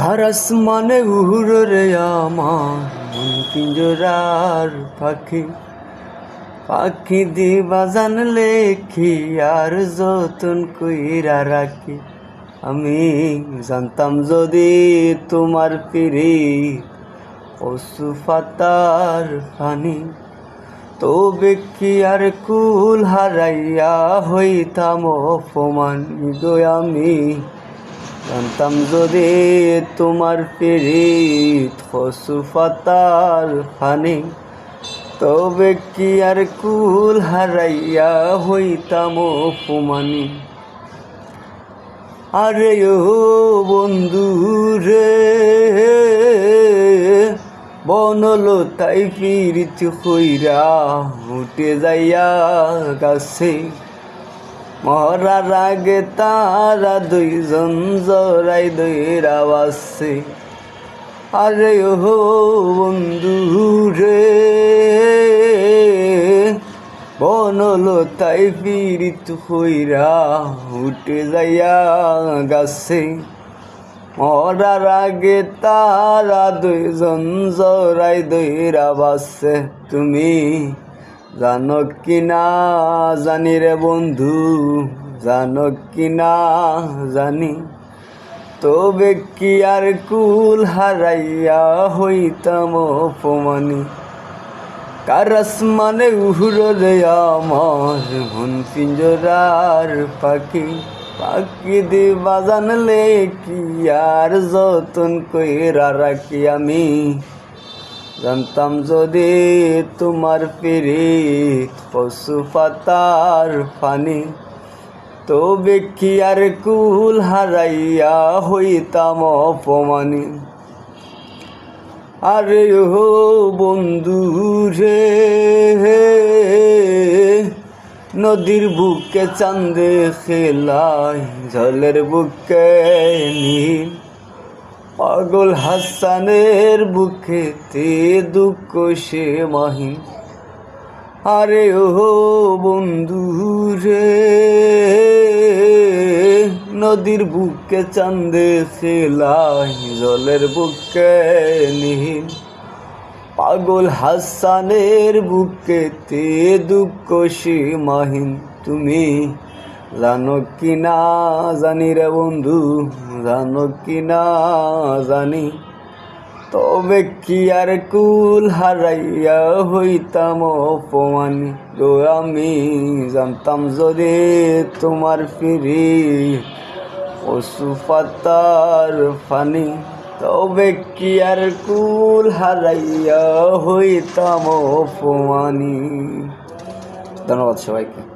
Karras মানে উহুরে আমার। মন পিঞ্জরার পাখি। পাখি দিবা জানলে কি আর যতন কইরা রাখি। আমি জানতাম যদি তোমার পিড়ি পশু পাতার পানি, তবে কি আর কুল হারাইয়া হইতাম অপমান? গো আমি জানতাম যদি তোমার পিড়িত পাতার ফানি, তবে কি আর কুল হারাইয়া হইতাম অপমানি? আরে ও বন্ধু রে বনলো তাই পীড়িত হইরা উঠে যাইয়া গাছে মরার আগে তারা দুইজন জরাই দইরা বাসছে আরে ও বন্ধু রে বনলো তাই পীড়িত হইরা উঠে যাইয়া গাছে। মরার আগে তারা দুইজন জরাই দইরা বাসছে তুমি জানো কি না জানি রে বন্ধু জানো কি না জানি। তবে কি আর কুল হারাইয়া হইতাম অপমানি। কারাস মানে উহুরে আমার মন পিঞ্জরার পাখি। পাখি দিবা জানলে কি আর যতন কইরা রাখি আমি। জানতাম যদি তোমার পিড়িত পশু পাতার ফানি তবে কি আর কুল হারাইয়া হইতাম অপমানি? আরে ও বন্ধু রে, নদীর বুকে চান্দে খেলাই জলের বুকে নীল পাগল হাসানের বুকেতে দুঃখ সে মাহি। আরে ও বন্ধু রে, নদীর বুকে চান্দে খেলাই জলের বুকে নীল পাগল হাসানের বুকেতে দুঃখ সে মাহিন। তুমি জানো কি না জানি রে বন্ধু জানো কি না জানি। তবে কি আর কুল হারাইয়া হইতাম অপমানি? গো, আমি জানতাম যদি তোমার ফিরি পাতার ফানি। তবে কি আর কুল হারাইয়া হইতাম অপমানি। ধন্যবাদ সবাইকে।